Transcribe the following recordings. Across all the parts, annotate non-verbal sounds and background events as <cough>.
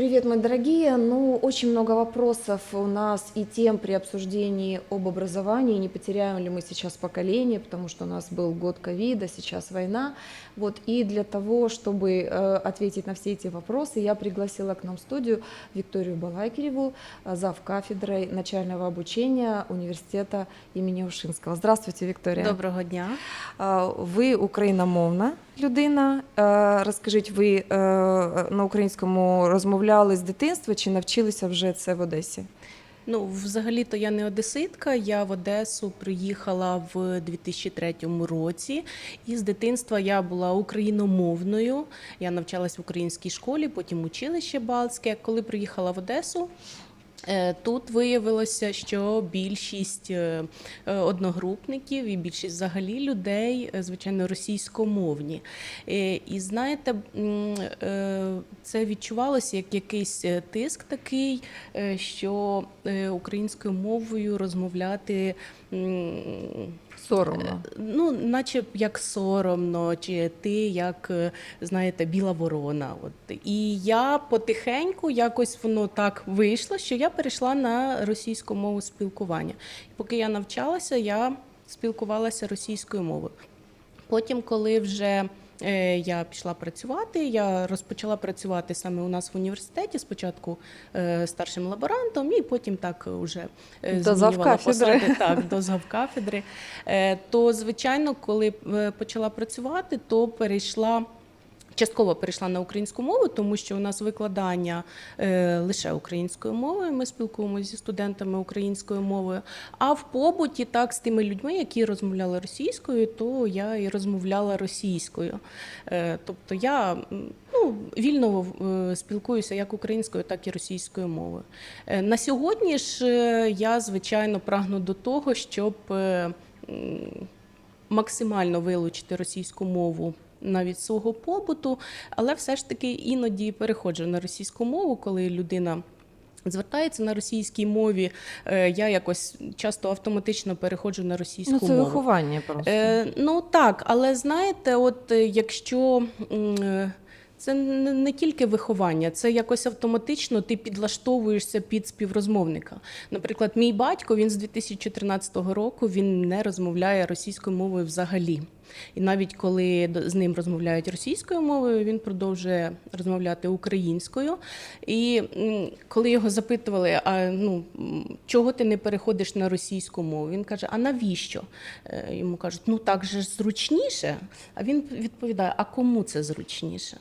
Привет, мои дорогие. Ну, очень много вопросов у нас и тем при обсуждении об образовании. Не потеряем ли мы сейчас поколение, потому что у нас был год ковида, сейчас война. Вот, и для того, чтобы э, ответить на все эти вопросы, я пригласила к нам в студию Викторию Балакиреву, э, зав. кафедрой начального обучения университета имени Ушинского. Здравствуйте, Виктория. Доброго дня. А, Ви україномовна людина. Е, Розкажіть, ви е, на українському розмовляли з дитинства чи навчилися вже це в Одесі? Ну, взагалі-то я не одеситка. Я в Одесу приїхала в 2003 році. І з дитинства я була україномовною. Я навчалась в українській школі, потім училище Балтське. Коли приїхала в Одесу. Е, Тут виявилося, що більшість е, е, одногрупників і більшість взагалі людей, звичайно, російськомовні. І знаєте, це відчувалося як якийсь тиск такий, що українською мовою розмовляти. Соромно. Ну, наче як соромно, чи ти як е, знаєте, біла ворона. От і я потихеньку якось воно так вийшло, що я перейшла на російську мову спілкування. І поки я навчалася, я спілкувалася російською мовою. Потім, коли вже е, я пішла працювати, я розпочала працювати саме у нас в університеті. Спочатку е, старшим лаборантом, і потім так уже е, До змінювала завкафедри. посади, так, до завкафедри. Е, То, звичайно, коли е, почала працювати, то перейшла. Частково перейшла на українську мову, тому що у нас викладання е, лише українською мовою. Ми спілкуємося зі студентами українською мовою. А в побуті, так, з тими людьми, які розмовляли російською, то я і розмовляла російською. Е, тобто я ну, вільно е, спілкуюся як українською, так і російською мовою. Е, на сьогодні ж е, я, звичайно, прагну до того, щоб. е, максимально вилучити російську мову навіть свого побуту, але все ж таки іноді переходжу на російську мову, коли людина. Звертається на російській мові, е, я якось часто автоматично переходжу на російську Ну, це мову. виховання просто. Е, ну так, але знаєте, от е, якщо е, це не, тільки виховання, це якось автоматично ти підлаштовуєшся під співрозмовника. Наприклад, мій батько він з 2014 року він не розмовляє російською мовою взагалі. І навіть коли з ним розмовляють російською мовою, він продовжує розмовляти українською. І коли його запитували, а ну чого ти не переходиш на російську мову, він каже: А навіщо? Е, Йому кажуть, ну так же зручніше. А він відповідає: А кому це зручніше?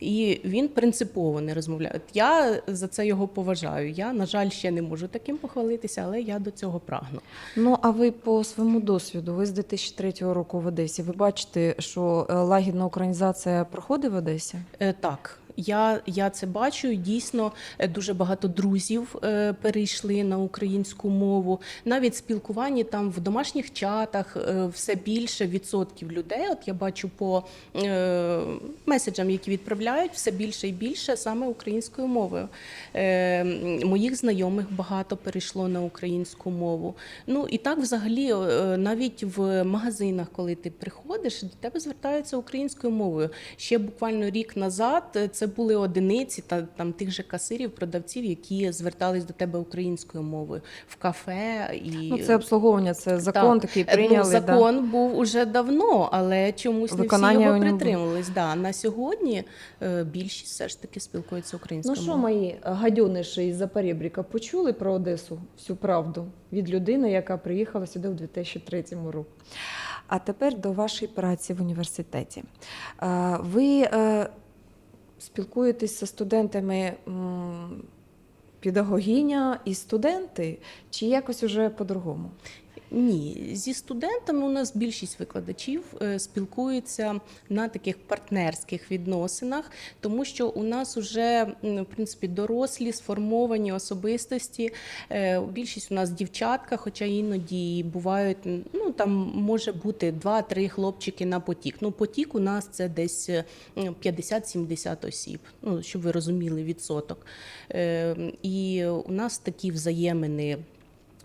І він принципово не розмовляє. От Я за це його поважаю. Я, на жаль, ще не можу таким похвалитися, але я до цього прагну. Ну, а ви по своєму досвіду, ви з 2003 року в Одесі, ви бачите, що е, лагідна українізація проходить в Одесі? Е, Так, я, я це бачу. Дійсно, е, дуже багато друзів е, перейшли на українську мову. Навіть спілкування там в домашніх чатах е, все більше відсотків людей. От я бачу по е, меседжам, які відправляють, все більше і більше саме українською мовою. Е, моїх знайомих багато перейшло на українську мову. Ну і так, взагалі, навіть в магазинах, коли ти приходиш, до тебе звертаються українською мовою. Ще буквально рік назад е, це були одиниці та там тих же касирів, продавців, які звертались до тебе українською мовою в кафе і Ну, це обслуговування, це закон Так. такий Е, прийняли. Ну, закон був уже давно, але чомусь не всі його притримувались. Да. На сьогодні е, більшість все ж таки спілкується Ну що, мої гадьониші із Запорєбріка почули про Одесу всю правду від людини, яка приїхала сюди у 2003 році. А тепер до вашої праці в університеті. Е, Ви спілкуєтесь зі студентами педагогіня і студенти, чи якось уже по-другому? Ні, зі студентами у нас більшість викладачів е, спілкуються на таких партнерських відносинах, тому що у нас вже в принципі дорослі сформовані особистості. Е, Більшість у нас дівчатка, хоча іноді бувають ну там може бути два-три хлопчики на потік. Ну потік у нас це десь е, м, 50-70 осіб. Ну щоб ви розуміли відсоток. Е, І у нас такі взаємини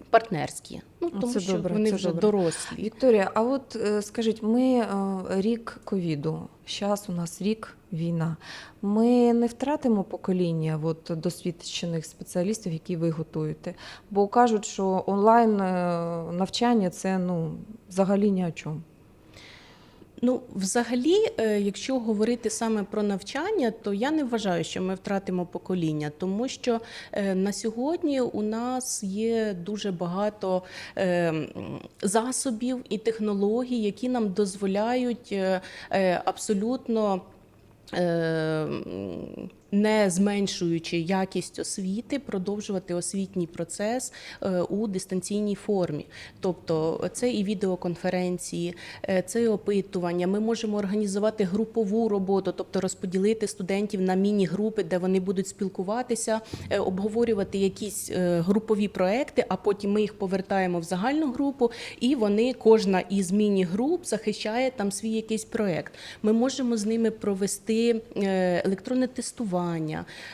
партнерські. Ну, тому це що добре, вони це вже добре. дорослі. Вікторія, а от е, скажіть, ми е, рік ковіду, зараз у нас рік війна. Ми не втратимо покоління от, досвідчених спеціалістів, які ви готуєте. Бо кажуть, що онлайн е, навчання це ну, взагалі ні о чому. Ну, взагалі, е, якщо говорити саме про навчання, то я не вважаю, що ми втратимо покоління, тому що е, на сьогодні у нас є дуже багато е, засобів і технологій, які нам дозволяють абсолютно. Не зменшуючи якість освіти, продовжувати освітній процес е, у дистанційній формі. Тобто це і відеоконференції, е, це і опитування. Ми можемо організувати групову роботу, тобто розподілити студентів на міні-групи, де вони будуть спілкуватися, е, обговорювати якісь групові проекти, а потім ми їх повертаємо в загальну групу, і вони, кожна із міні-груп захищає там свій якийсь проект. Ми можемо з ними провести електронне тестування,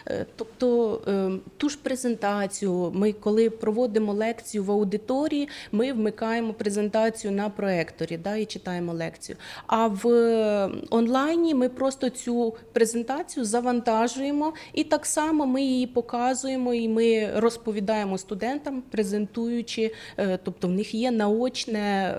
Е, тобто е, ту ж презентацію. Ми, коли проводимо лекцію в аудиторії, ми вмикаємо презентацію на проекторі да, і читаємо лекцію. А в е, онлайні ми просто цю презентацію завантажуємо, і так само ми її показуємо, і ми розповідаємо студентам, презентуючи, е, тобто в них є наочне.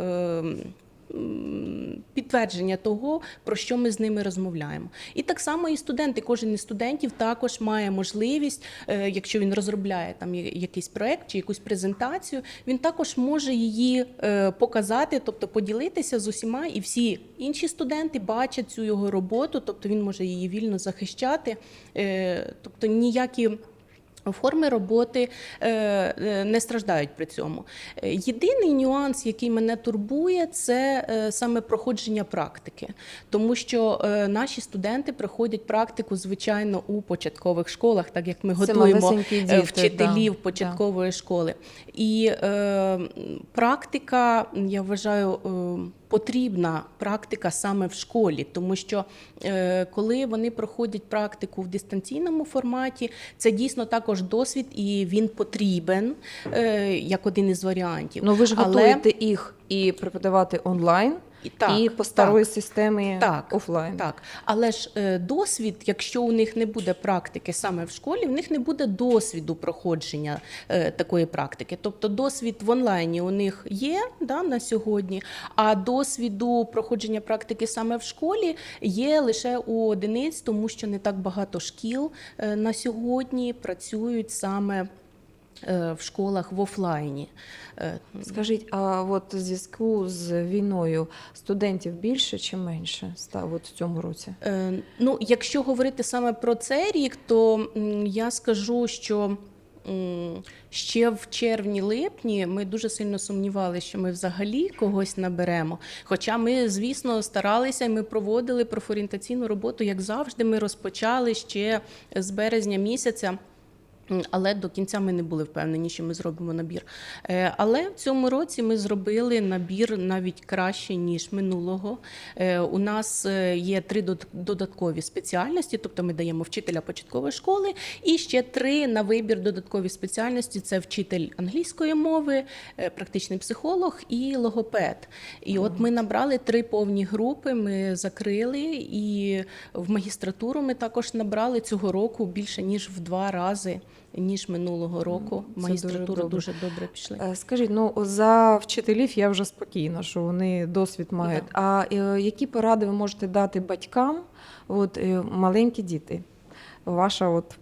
Підтвердження того, про що ми з ними розмовляємо, і так само і студенти. Кожен із студентів також має можливість, е, якщо він розробляє там якийсь проект чи якусь презентацію, він також може її е, показати, тобто поділитися з усіма, і всі інші студенти бачать цю його роботу, тобто він може її вільно захищати, Е, тобто ніякі. Форми роботи е, е, не страждають при цьому. Е, Єдиний нюанс, який мене турбує, це саме проходження практики, тому що наші студенти проходять практику, звичайно, у початкових школах, так як ми Це готуємо діти, вчителів да, початкової школи. І е, практика, я вважаю, е, потрібна практика саме в школі, тому що е, коли вони проходять практику в дистанційному форматі, це дійсно також досвід, і він потрібен е, як один із варіантів. Ну ви ж Але- їх і преподавати онлайн, І так, і по старої так. системі Так, офлайн. Так, але ж е, досвід, якщо у них не буде практики саме в школі, в них не буде досвіду проходження е, такої практики. Тобто досвід в онлайні у них є да, на сьогодні, а досвіду проходження практики саме в школі є лише у одиниць, тому що не так багато шкіл е, на сьогодні працюють саме в школах в офлайні. Е, Скажіть, а от в зв'язку з війною студентів більше чи менше стало от в цьому році? Е, Ну, якщо говорити саме про цей рік, то я скажу, що ще в червні-липні ми дуже сильно сумнівалися, що ми взагалі когось наберемо. Хоча ми, звісно, старалися і ми проводили профорієнтаційну роботу, як завжди. Ми розпочали ще з березня місяця. Але до кінця ми не були впевнені, що ми зробимо набір. Е, Але в цьому році ми зробили набір навіть краще ніж минулого. Е, У нас е, є три додаткові спеціальності, тобто ми даємо вчителя початкової школи, і ще три на вибір додаткові спеціальності: це вчитель англійської мови, практичний психолог і логопед. І от ми набрали три повні групи. Ми закрили, і в магістратуру ми також набрали цього року більше ніж в два рази. Ніж минулого року Це магістратура дуже дуже добре. пішли. Е, Скажіть, ну за вчителів я вже спокійна, що вони досвід мають. А е, які поради ви можете дати батькам? От е, маленькі діти, ваша от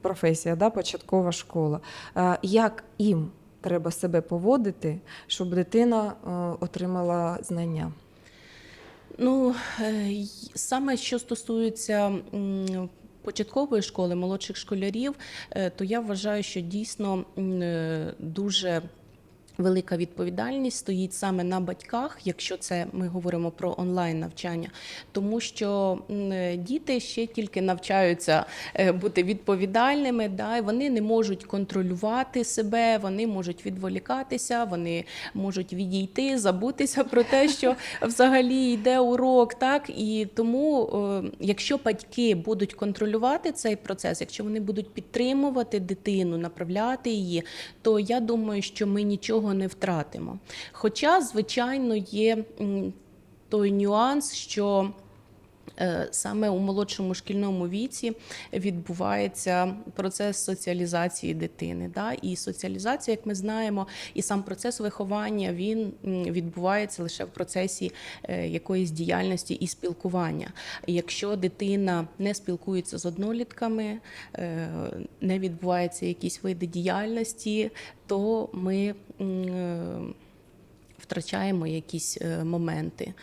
професія, да, початкова школа. Як їм треба себе поводити, щоб дитина отримала знання? Ну саме що стосується початкової школи, молодших школярів, е, то я вважаю, що дійсно е, дуже Велика відповідальність стоїть саме на батьках, якщо це ми говоримо про онлайн навчання, тому що діти ще тільки навчаються е, бути відповідальними, да, і вони не можуть контролювати себе, вони можуть відволікатися, вони можуть відійти, забутися про те, що <laughs> взагалі йде урок, так? І тому, е, якщо батьки будуть контролювати цей процес, якщо вони будуть підтримувати дитину, направляти її, то я думаю, що ми нічого не втратимо. Хоча, звичайно, є той нюанс, що саме у молодшому шкільному віці відбувається процес соціалізації дитини. Да? І соціалізація, як ми знаємо, і сам процес виховання він відбувається лише в процесі е, якоїсь діяльності і спілкування. Якщо дитина не спілкується з однолітками, е, не відбуваються якісь види діяльності, то ми е, втрачаємо якісь е, моменти.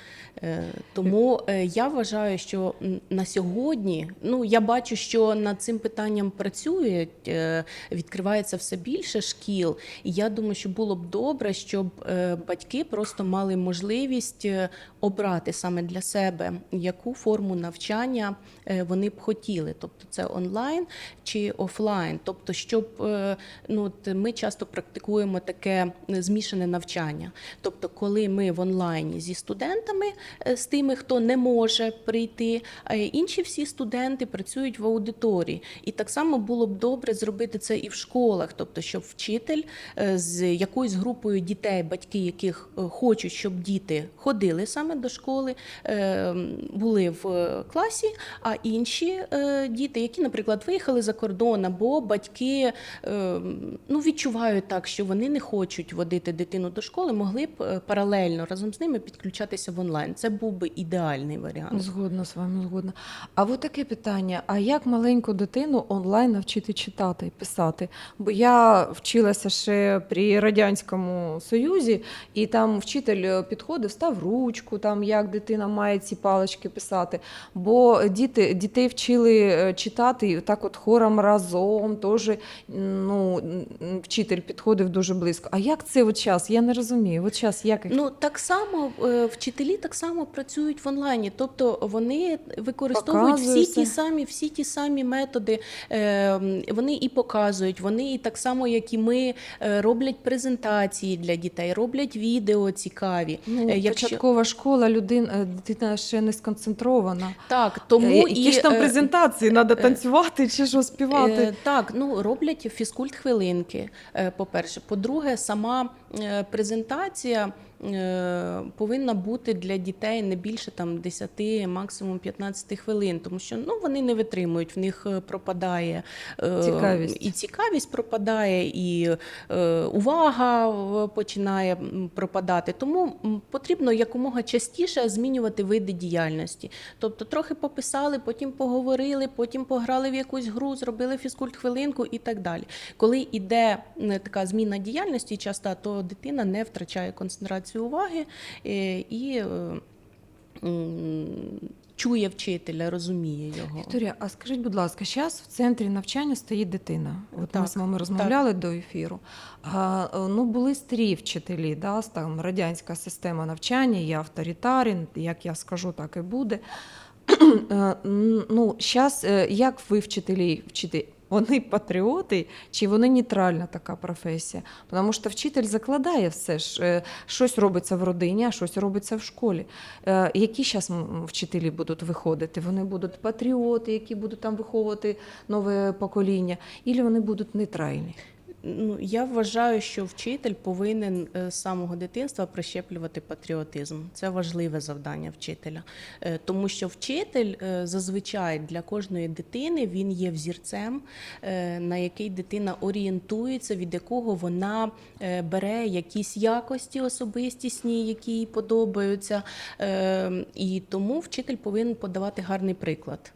Е, Тому е, я вважаю, що на сьогодні ну я бачу, що над цим питанням працюють, відкривається все більше шкіл. І я думаю, що було б добре, щоб батьки просто мали можливість обрати саме для себе, яку форму навчання вони б хотіли. Тобто це онлайн чи офлайн. Тобто, щоб ну, ми часто практикуємо таке змішане навчання. Тобто, коли ми в онлайні зі студентами, е, з тими, хто не може прийти, інші всі студенти працюють в аудиторії. І так само було б добре зробити це і в школах, тобто, щоб вчитель е, з якоюсь групою дітей, батьки яких е, хочуть, щоб діти ходили саме до школи, були в класі, а інші діти, які, наприклад, виїхали за кордон, або батьки ну, відчувають так, що вони не хочуть водити дитину до школи, могли б паралельно разом з ними підключатися в онлайн. Це був би ідеальний варіант. Згодна з вами, згодна. А от таке питання: а як маленьку дитину онлайн навчити читати і писати? Бо я вчилася ще при Радянському Союзі, і там вчитель е, підходив, став ручку, там як дитина має ці палички писати. Бо діти, дітей вчили е, читати так от хором разом, теж ну, вчитель підходив дуже близько. А як це от час? Я не розумію. От час як їх Ну так само е, вчителі так само працюють в онлайні, тобто вони використовують всі ті самі, всі ті самі методи. е, Вони і показують, вони і так само, як і ми, е, роблять презентації для дітей, роблять відео цікаві. Ну, якщо- початкова школа, людина, дитина ще не сконцентрована. Так, тому Е, і ж там презентації, треба танцювати чи що співати? Так, ну роблять фізкульт хвилинки. е, По-перше, по-друге, сама презентація. е, повинна бути для дітей не більше там 10, максимум 15 хвилин, тому що ну вони не витримують, в них е, пропадає е, Цікавість. і цікавість пропадає, і е, увага е, починає пропадати. Тому потрібно якомога частіше змінювати види діяльності. Тобто трохи пописали, потім поговорили, потім пограли в якусь гру, зробили фізкульт хвилинку і так далі. Коли йде така зміна діяльності часто, то дитина не втрачає концентрацію уваги е, і е, чує вчителя, розуміє його. Вікторія, а скажіть, будь ласка, зараз в центрі навчання стоїть дитина. От ми з вами розмовляли до ефіру. А, е, ну, були старі вчителі, да, там радянська система навчання, є авторитарін, як я скажу, так і буде. <clears throat> Ну, зараз, як ви вчителі вчите? Вони патріоти чи вони нейтральна така професія? Тому що вчитель закладає все ж. е, Щось робиться в родині, а щось робиться в школі. Е, Які зараз вчителі будуть виходити? Вони будуть патріоти, які будуть там виховувати нове покоління, і вони будуть нейтральні? Ну, я вважаю, що вчитель повинен е, з самого дитинства прищеплювати патріотизм. Це важливе завдання вчителя, Е, тому що вчитель е, зазвичай для кожної дитини він є взірцем, на який дитина орієнтується, від якого вона бере якісь якості особистісні, які їй подобаються. І тому вчитель повинен подавати гарний приклад.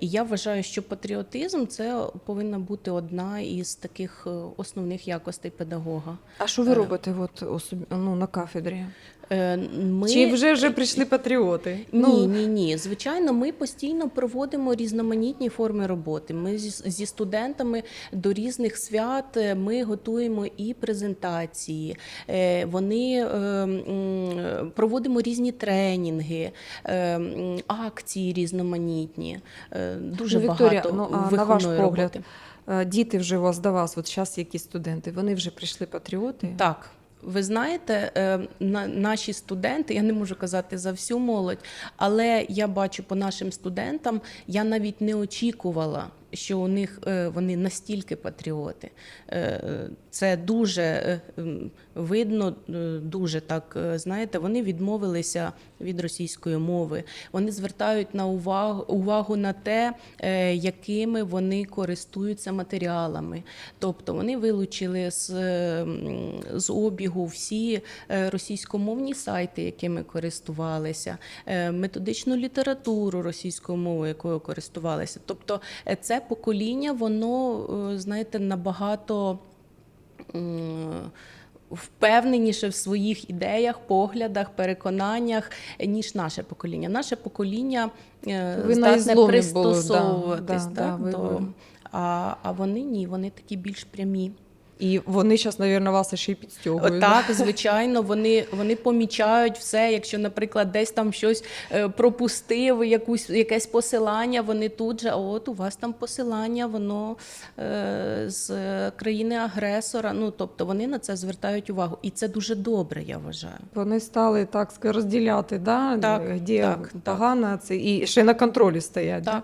І я вважаю, що патріотизм це повинна бути одна із таких основних якостей педагога. А що ви Е. робите от, ну, на кафедрі? Е, Ми... Чи вже вже прийшли патріоти? Ні, ні, ні. Звичайно, ми постійно проводимо різноманітні форми роботи. Ми зі, студентами до різних свят е, ми готуємо і презентації. е, Вони е, проводимо різні тренінги, е, акції різноманітні. Е, Дуже Ну, Вікторія, багато ну, а на ваш погляд, роботи. Е, Діти вже у вас до вас, от зараз які студенти, вони вже прийшли патріоти? Так. Ви знаєте, е, на- наші студенти, я не можу казати за всю молодь, але я бачу по нашим студентам, я навіть не очікувала, що у них е, вони настільки патріоти. Е, Це дуже е, видно, е, дуже так, е, знаєте, вони відмовилися від російської мови. Вони звертають на увагу, увагу на те, е, якими вони користуються матеріалами. Тобто вони вилучили з, е, з обігу всі е, російськомовні сайти, якими користувалися, е, методичну літературу російською мовою, якою користувалися. Тобто е, це покоління, воно, е, знаєте, набагато. Впевненіше в своїх ідеях, поглядах, переконаннях, ніж наше покоління. Наше покоління е, Ви здатне пристосовуватись. Було, да, пристосовуватись. да, так, да, до, ви- а, а вони ні, вони такі більш прямі. І вони зараз, мабуть, вас ще й підстягують. Так, звичайно, вони, вони помічають все. Якщо, наприклад, десь там щось е, пропустив, якусь якесь посилання, вони тут же, «А от у вас там посилання, воно е, з країни-агресора. Ну тобто вони на це звертають увагу, і це дуже добре, я вважаю. Вони стали так розділяти, да? Так, де так, так. погано, а це і ще на контролі стоять. Да?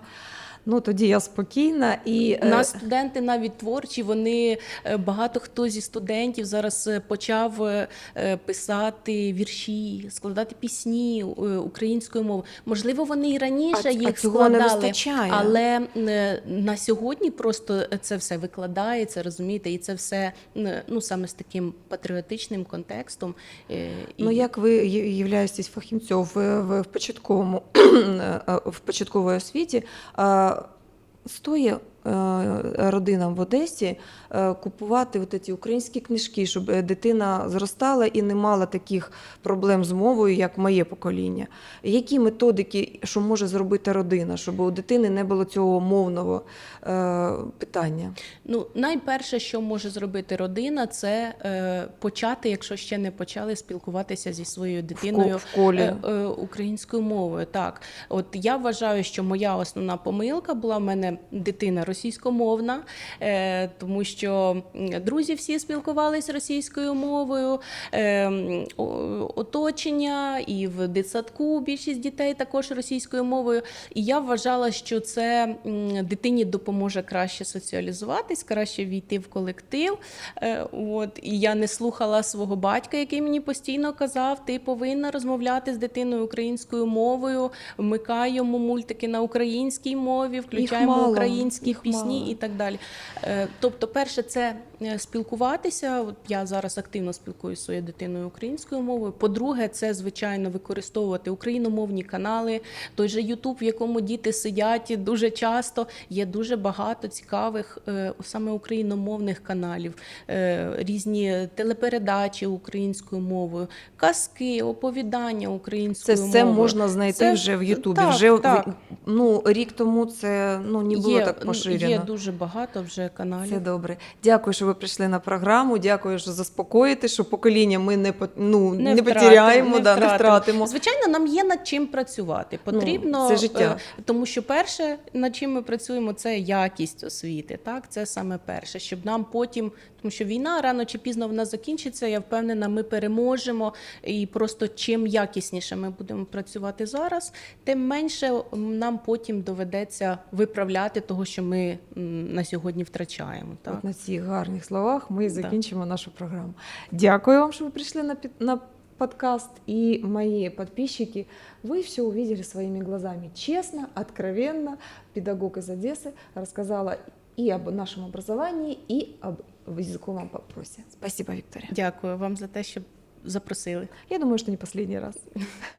Ну тоді я спокійна і У е, нас студенти навіть творчі. Вони е, багато хто зі студентів зараз е, почав писати вірші, складати пісні українською мовою. Можливо, вони і раніше А- а їх не складали, вистачає. але на сьогодні просто це все викладається, розумієте, і це все ну саме з таким патріотичним контекстом. і- Ну, як ви являєтесь фахівцем в, в, в початковому <clears throat> в початковій освіті, е, родинам в Одесі е, купувати от ці українські книжки, щоб е, дитина зростала і не мала таких проблем з мовою, як моє покоління. Які методики, що може зробити родина, щоб у дитини не було цього мовного е, питання? Ну, найперше, що може зробити родина, це е, почати, якщо ще не почали, спілкуватися зі своєю дитиною в колі. е, е, українською мовою. Так, от я вважаю, що моя основна помилка була в мене дитина російськомовна, е, тому що друзі всі спілкувалися російською мовою, е, оточення і в дитсадку більшість дітей також російською мовою. І я вважала, що це дитині допоможе краще соціалізуватись, краще війти в колектив. Е, От і я не слухала свого батька, який мені постійно казав: ти повинна розмовляти з дитиною українською мовою, вмикай йому мультики на українській мові, включаємо їх пісні мало. і так далі. Е, Тобто, перше, це е, спілкуватися. От я зараз активно спілкуюся своєю дитиною українською мовою. По-друге, це звичайно використовувати україномовні канали, той же Ютуб, в якому діти сидять дуже часто. Є дуже багато цікавих е, саме україномовних каналів, різні телепередачі українською мовою, казки, оповідання Це українською все мовою. можна знайти Це- вже в Ютубі. так, вже так. ну рік тому це ну не було є, так поширено. Є дуже багато вже каналів. Це добре. Дякую, що ви прийшли на програму. Дякую, що заспокоїте, що покоління ми не по- ну, не, втратимо, потеряємо, да, не втратимо. Звичайно, нам є над чим працювати. Потрібно Ну, це життя. е, тому що перше, над чим ми працюємо, це якість освіти. Так, це саме перше, щоб нам потім, тому що війна рано чи пізно вона закінчиться. Я впевнена, ми переможемо. І просто чим якісніше ми будемо працювати зараз, тим менше нам потім доведеться виправляти того, що ми на сьогодні втрачаємо. Так. От на цих гарних словах ми закінчимо нашу програму. Дякую вам, що ви прийшли на, під- на подкаст. И мои подписчики, вы все увидели своими глазами. Честно, откровенно, педагог из Одессы рассказала и об нашем образовании, и об языковом вопросе. Спасибо, Виктория. Дякую вам за те, що запросили. Я думаю, что не последний раз. <laughs>